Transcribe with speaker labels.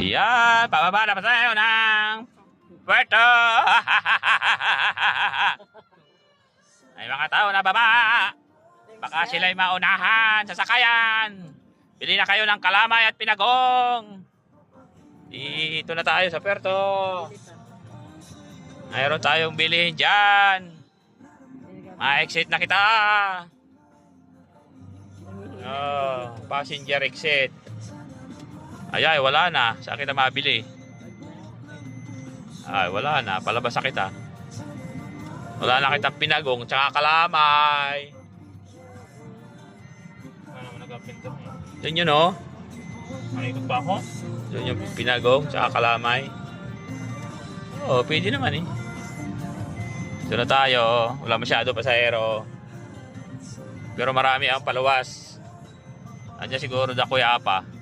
Speaker 1: Yan, pababa na pa tayo ng Puerto. May mga tao na baba. Baka sila'y maunahan sa sakayan. Bili na kayo ng kalamay at pinagong. Dito na tayo sa Puerto. Mayroon tayong bilhin dyan. Ma-exit na kita. Oh, passenger exit. Ay, ay, wala na. Sa akin na mabili. Ay, wala na. Palabas na kita. Wala na kitang pinagong, tsaka kalamay.
Speaker 2: Mo?
Speaker 1: Yun oh.
Speaker 2: Maikot pa ako?
Speaker 1: Yun yung pinagong, tsaka kalamay. Oo, pwede naman eh. Ito na tayo. oh. Wala masyado pasahero. Pero marami ang paluwas. Andiyan siguro da Kuya Apa.